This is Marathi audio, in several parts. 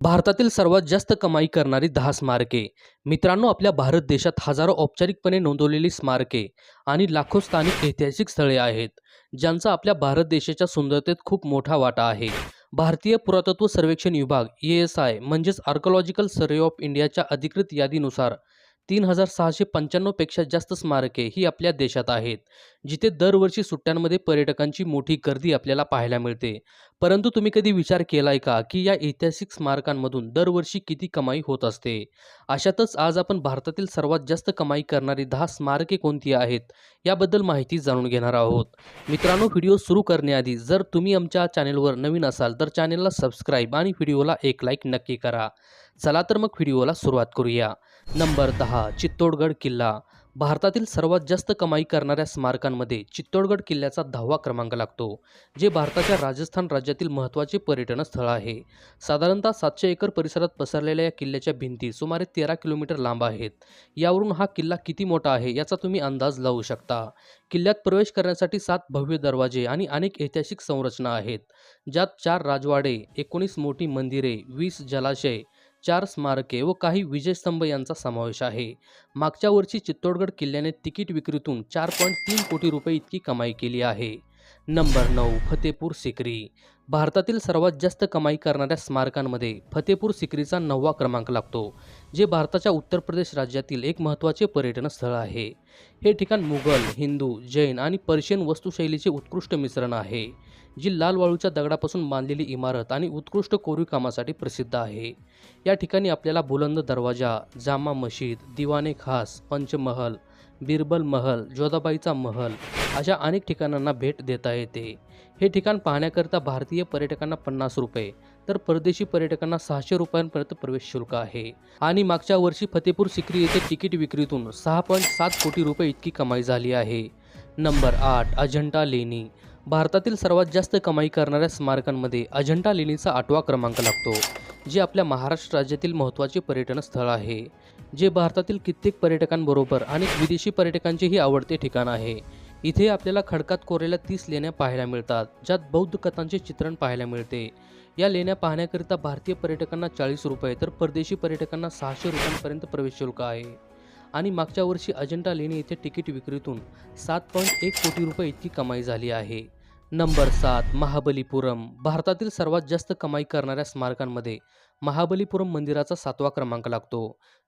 भारतातील सर्वात जास्त कमाई करणारी दहा स्मारके. मित्रांनो आपल्या भारत देशात हजारो औपचारिकपणे नोंदवलेली स्मारके आणि लाखो स्थानिक ऐतिहासिक स्थळे आहेत ज्यांचा आपल्या भारत देशाच्या सुंदरतेत खूप मोठा वाटा आहे. भारतीय पुरातत्व सर्वेक्षण विभाग ए एस आय म्हणजेच आर्कोलॉजिकल सर्वे ऑफ इंडियाच्या अधिकृत यादीनुसार तीन हजार सहाशे पंच्याण्णवपेक्षा जास्त स्मारके ही आपल्या देशात आहेत जिथे दरवर्षी सुट्ट्यांमध्ये पर्यटकांची मोठी गर्दी आपल्याला पाहायला मिळते. परंतु तुम्ही कधी विचार केलाय का की या ऐतिहासिक स्मारकांमधून दरवर्षी किती कमाई होत असते? अशातच आज आपण भारतातील सर्वात जास्त कमाई करणारी दहा स्मारके कोणती आहेत याबद्दल माहिती जाणून घेणार आहोत. मित्रांनो व्हिडिओ सुरू करण्याआधी जर तुम्ही आमच्या चॅनेलवर नवीन असाल तर चॅनेलला सबस्क्राईब आणि व्हिडिओला एक लाईक नक्की करा. चला तर मग व्हिडिओला सुरुवात करूया. नंबर दहा चित्तोडगड किल्ला. भारतातील सर्वात जास्त कमाई करणाऱ्या स्मारकांमध्ये चित्तोडगड किल्ल्याचा दहावा क्रमांक लागतो जे भारताच्या राजस्थान राज्यातील महत्त्वाचे पर्यटन स्थळ आहे. साधारणतः सातशे एकर परिसरात पसरलेल्या या किल्ल्याच्या भिंती सुमारे तेरा किलोमीटर लांब आहेत. यावरून हा किल्ला किती मोठा आहे याचा तुम्ही अंदाज लावू शकता. किल्ल्यात प्रवेश करण्यासाठी सात भव्य दरवाजे आणि अनेक ऐतिहासिक संरचना आहेत ज्यात चार राजवाडे एकोणीस मोठी मंदिरे वीस जलाशय चार स्मारके व काही विजयस्तंभ यांचा समावेश आहे. मागच्या वर्षी चित्तोडगड किल्ल्याने तिकीट विक्रीतून चार पॉईंट तीन कोटी रुपये इतकी कमाई केली आहे. नंबर नऊ फतेपूर सिक्री. भारतातील सर्वात जास्त कमाई करणाऱ्या स्मारकांमध्ये फतेपूर सिक्रीचा नववा क्रमांक लागतो जे भारताच्या उत्तर प्रदेश राज्यातील एक महत्त्वाचे पर्यटन स्थळ आहे. हे ठिकाण मुघल हिंदू जैन आणि पर्शियन वस्तुशैलीचे उत्कृष्ट मिश्रण आहे. जी लाल वाळूच्या दगडापासून बांधलेली इमारत आणि उत्कृष्ट कोरीव कामासाठी प्रसिद्ध आहे. या ठिकाणी आपल्याला बुलंद दरवाजा जामा मशीद दिवाने खास पंचमहल बिरबल महल जोधाबाईचा महल अशा अनेक ठिकाणांना भेट देता येते. हे ठिकाण पाहण्याकरिता भारतीय पर्यटकांना पन्नास रुपये तर परदेशी पर्यटकांना सहाशे रुपयांपर्यंत प्रवेश शुल्क आहे. आणि मागच्या वर्षी फतेपूर सिक्री येथे तिकीट विक्रीतून सहा पॉईंट सात कोटी रुपये इतकी कमाई झाली आहे. नंबर आठ अजंठा लेणी. भारतातील सर्वात जास्त कमाई करणाऱ्या स्मारकांमध्ये अजंठा लेणीचा आठवा क्रमांक लागतो जे आपल्या महाराष्ट्र राज्यातील महत्त्वाचे पर्यटन स्थळ आहे जे भारतातील कित्येक पर्यटकांबरोबर अनेक विदेशी पर्यटकांचेही आवडते ठिकाण आहे. इथे आपल्याला खडकात कोरलेल्या तीस लेण्या पाहायला मिळतात ज्यात बौद्ध कथांचे चित्रण पाहायला मिळते. या लेण्या पाहण्याकरिता भारतीय पर्यटकांना चाळीस रुपये तर परदेशी पर्यटकांना सहाशे रुपयांपर्यंत प्रवेश शुल्क आहे. आणि मागच्या वर्षी अजंठा लेणी येथे तिकीट विक्रीतून सात पॉईंट एक कोटी रुपये इतकी कमाई झाली आहे. नंबर सात महाबलीपुरम. भारतातील सर्वात जास्त कमाई करणाऱ्या स्मारकांमध्ये महाबलीपुरम मंदिराचा सातवा क्रमांक लागतो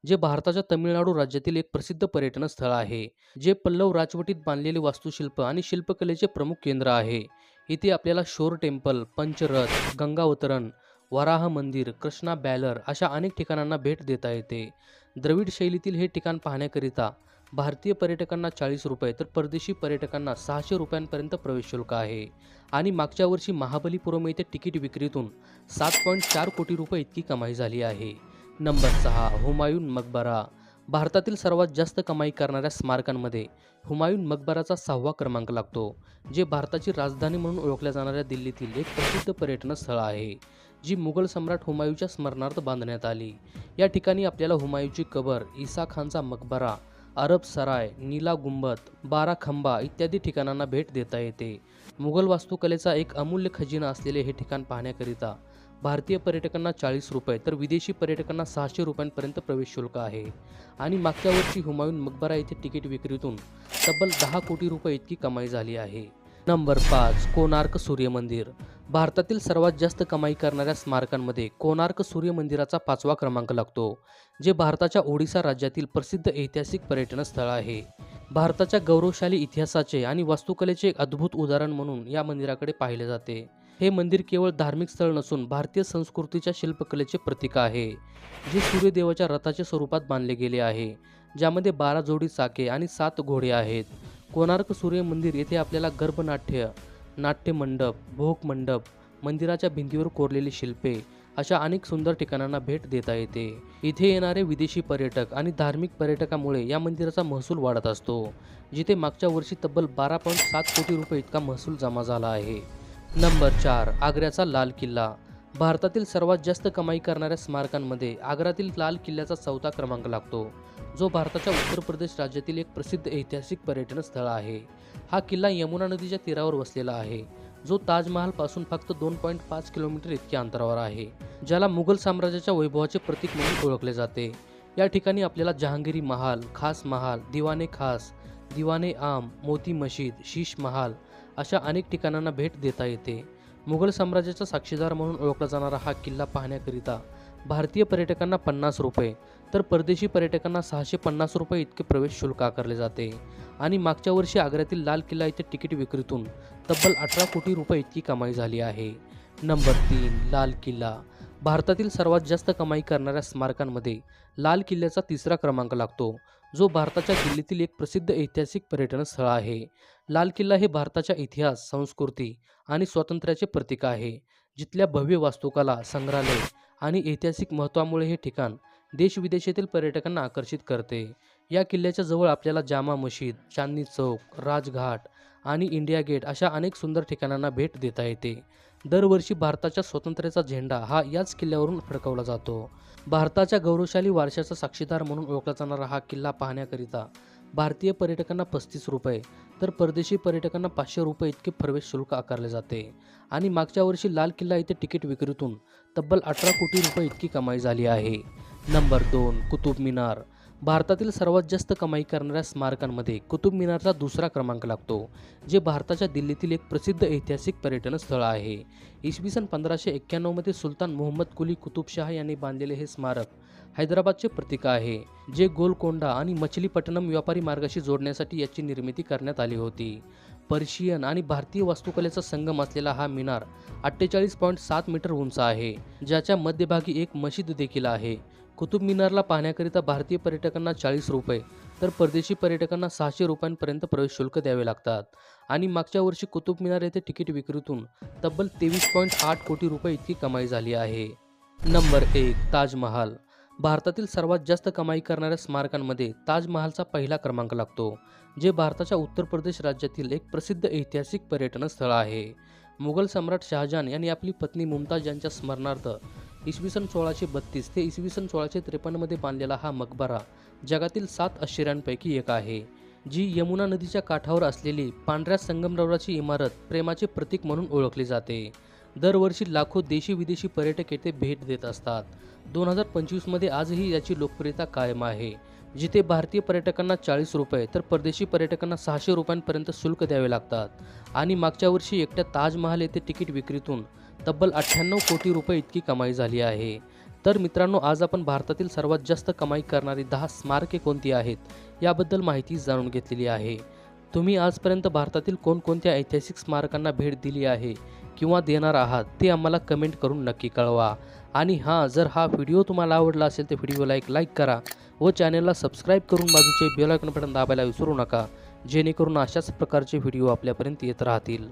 जे भारताच्या तमिळनाडू राज्यातील एक प्रसिद्ध पर्यटन स्थळ आहे जे पल्लव राजवटीत बांधलेले वास्तुशिल्प आणि शिल्पकलेचे प्रमुख केंद्र आहे. इथे आपल्याला शोर टेम्पल पंचरथ गंगावतरण वराह मंदिर कृष्णा बॅलर अशा अनेक ठिकाणांना भेट देता येते. द्रविड शैलीतील हे ठिकाण पाहण्याकरिता भारतीय पर्यटकांना चाळीस रुपये तर परदेशी पर्यटकांना सहाशे रुपयांपर्यंत प्रवेश शुल्क आहे. आणि मागच्या वर्षी महाबलीपुरम येथे तिकीट विक्रीतून सात पॉईंट चार कोटी रुपये इतकी कमाई झाली आहे. नंबर सहा हुमायून मकबरा. भारतातील सर्वात जास्त कमाई करणाऱ्या स्मारकांमध्ये हुमायून मकबराचा सहावा क्रमांक लागतो जे भारताची राजधानी म्हणून ओळखल्या जाणाऱ्या दिल्लीतील एक प्रसिद्ध पर्यटन स्थळ आहे. जी मुघल सम्राट हुमायूच्या स्मरणार्थ बांधण्यात आली. या ठिकाणी आपल्याला हुमायूची कबर ईसा खानचा मकबरा अरब सराय नीला गुंबत बारा खंबा इत्यादी ठिकाणांना भेट देता येते. मुघल वास्तुकलेचा एक अमूल्य खजिना असलेले हे ठिकाण पाहण्याकरिता भारतीय पर्यटकांना चाळीस रुपये तर विदेशी पर्यटकांना सहाशे रुपयांपर्यंत प्रवेश शुल्क आहे. आणि मागच्या वर्षी हुमायून मकबरा येथे तिकीट विक्रीतून तब्बल दहा कोटी रुपये इतकी कमाई झाली आहे. नंबर पाच कोणार्क सूर्य मंदिर भारतातील सर्वात जास्त कमाई करणाऱ्या स्मारकांमध्ये कोणार्क सूर्य मंदिराचा पाचवा क्रमांक लागतो जे भारताच्या ओडिसा राज्यातील प्रसिद्ध ऐतिहासिक पर्यटन स्थळ आहे. भारताच्या गौरवशाली इतिहासाचे आणि वास्तुकलेचे एक अद्भुत उदाहरण म्हणून या मंदिराकडे पाहिले जाते. हे मंदिर केवळ धार्मिक स्थळ नसून भारतीय संस्कृतीच्या शिल्पकलेचे प्रतीक आहे जे सूर्यदेवाच्या रथाच्या स्वरूपात बांधले गेले आहे ज्यामध्ये बारा जोडी चाके आणि सात घोडे आहेत. कोणार्क सूर्य मंदिर येथे आपल्याला गर्भनाट्य नाट्यमंडप भोग मंडप मंदिराच्या भिंतीवर कोरलेली शिल्पे अशा अनेक सुंदर ठिकाणांना भेट देता येते. इथे येणारे विदेशी पर्यटक आणि धार्मिक पर्यटकामुळे या मंदिराचा महसूल वाढत असतो जिथे मागच्या वर्षी तब्बल बारा पॉईंट सात कोटी रुपये इतका महसूल जमा झाला आहे. नंबर चार आग्र्याचा लाल किल्ला. भारतातील सर्वात जास्त कमाई करणाऱ्या स्मारकांमध्ये आग्रातील लाल किल्ल्याचा चौथा क्रमांक लागतो. जो भारताच्या उत्तर प्रदेश राज्यातील एक प्रसिद्ध ऐतिहासिक पर्यटन स्थळ आहे. हा किल्ला यमुना नदीच्या तीरावर वसलेला आहे. जो ताजमहालपासून फक्त दोन पॉईंट पाच किलोमीटर इतक्या अंतरावर आहे ज्याला मुघल साम्राज्याच्या वैभवाचे प्रतीक म्हणून ओळखले जाते. या ठिकाणी आपल्याला जहांगीरी महाल खास महाल दिवाने खास दिवाने आम मोती मशीद शीश महाल अशा अनेक ठिकाणांना भेट देता येते. मुघल साम्राज्याचा साक्षीदार म्हणून ओळखला जाणारा हा किल्ला पाहण्याकरिता भारतीय पर्यटकांना पन्नास रुपये तर परदेशी पर्यटकांना सहाशे पन्नास रुपये इतके प्रवेश शुल्क आकारले जाते. आणि मागच्या वर्षी आग्र्यातील लाल किल्ला येथे तिकीट विक्रीतून तब्बल अठरा कोटी रुपये इतकी कमाई झाली आहे. नंबर तीन लाल किल्ला. भारतातील सर्वात जास्त कमाई करणाऱ्या स्मारकांमध्ये लाल किल्ल्याचा तिसरा क्रमांक लागतो. जो भारताच्या दिल्लीतील एक प्रसिद्ध ऐतिहासिक पर्यटन स्थळ आहे. लाल किल्ला हे भारताच्या इतिहास संस्कृती आणि स्वातंत्र्याचे प्रतीक आहे. जिथल्या भव्य वास्तुकला संग्रहालय आणि ऐतिहासिक महत्त्वामुळे हे ठिकाण देशविदेशातील पर्यटकांना आकर्षित करते. या किल्ल्याच्या जवळ आपल्याला जामा मशीद चांदनी चौक राजघाट आणि इंडिया गेट अशा अनेक सुंदर ठिकाणांना भेट देता येते. दरवर्षी भारताच्या स्वातंत्र्याचा झेंडा हा याच किल्ल्यावरून फडकवला जातो. भारताच्या गौरवशाली वारशाचा साक्षीदार म्हणून ओळखला जाणारा हा किल्ला पाहण्याकरिता भारतीय पर्यटकांना पस्तीस रुपये तर परदेशी पर्यटकांना पाचशे रुपये इतके प्रवेश शुल्क आकारले जाते. आणि मागच्या वर्षी लाल किल्ला येथे तिकीट विक्रीतून तब्बल अठरा कोटी रुपये इतकी कमाई झाली आहे. नंबर दोन कुतुब मिनार. भारतातील सर्वात जास्त कमाई करणाऱ्या स्मारकांमध्ये कुतुब मिनारचा दुसरा क्रमांक लागतो जे भारताच्या दिल्लीतील एक प्रसिद्ध ऐतिहासिक पर्यटन स्थळ आहे. इसवी सन पंधराशे एक्क्याण्णवमध्ये सुलतान मोहम्मद कुली कुतुबशाह यांनी बांधलेले हे स्मारक हैदराबादचे प्रतीक आहे जे गोलकोंडा आणि मछलीपट्टणम व्यापारी मार्गाशी जोडण्यासाठी याची निर्मिती करण्यात आली होती. पर्शियन आणि भारतीय वास्तुकलेचा संगम असलेला हा मिनार अठ्ठेचाळीस पॉईंट सात मीटर उंच आहे ज्याच्या मध्यभागी एक मशीद देखील आहे. कुतुब मिनारला पाहण्याकरिता भारतीय पर्यटकांना चाळीस रुपये तर परदेशी पर्यटकांना सहाशे रुपयांपर्यंत प्रवेश शुल्क द्यावे लागतात. आणि मागच्या वर्षी कुतुब मिनार येथे तिकीट विक्रीतून तब्बल तेवीस पॉईंट आठ कोटी रुपये इतकी कमाई झाली आहे. नंबर एक ताजमहाल. भारतातील सर्वात जास्त कमाई करणाऱ्या स्मारकांमध्ये ताजमहालचा पहिला क्रमांक लागतो जे भारताच्या उत्तर प्रदेश राज्यातील एक प्रसिद्ध ऐतिहासिक पर्यटन स्थळ आहे. मुघल सम्राट शहाजहान यांनी आपली पत्नी मुमताज यांच्या स्मरणार्थ इसवी सन सोळाशे बत्तीस ते इसवी सन सोळाशे त्रेपन्नमध्ये बांधलेला हा मकबरा जगातील सात आश्चर्यांपैकी एक आहे जी यमुना नदीच्या काठावर असलेली पांढऱ्या संगमरवराची इमारत प्रेमाचे प्रतीक म्हणून ओळखली जाते. दरवर्षी लाखो देशी विदेशी पर्यटक येथे भेट देत असतात. दोन हजार पंचवीसमध्ये आजही याची लोकप्रियता कायम आहे. जिथे भारतीय पर्यटकांना चाळीस रुपये तर परदेशी पर्यटकांना सहाशे रुपयांपर्यंत शुल्क द्यावे लागतात. आणि मागच्या वर्षी एकट्या ताजमहाल येथे तिकीट विक्रीतून तब्बल अठ्ठ्याण्णव कोटी रुपये इतकी कमाई झाली आहे. तर मित्रांनो आज आपण भारतातील सर्वात जास्त कमाई करणारी दहा स्मारके कोणती आहेत याबद्दल माहिती जाणून घेतलेली आहे. तुम्ही आजपर्यंत भारतातील कोणकोणत्या ऐतिहासिक स्मारकांना भेट दिली आहे किंवा देणार आहात ते आम्हाला कमेंट करून नक्की कळवा. आणि हां जर हा व्हिडिओ तुम्हाला आवडला असेल तर व्हिडिओला एक लाईक करा व चॅनलला सबस्क्राईब करून बाजूचे बेल बटन दाबायला विसरू नका जेणेकरून अशाच प्रकारचे व्हिडिओ आपल्यापर्यंत येत राहतील.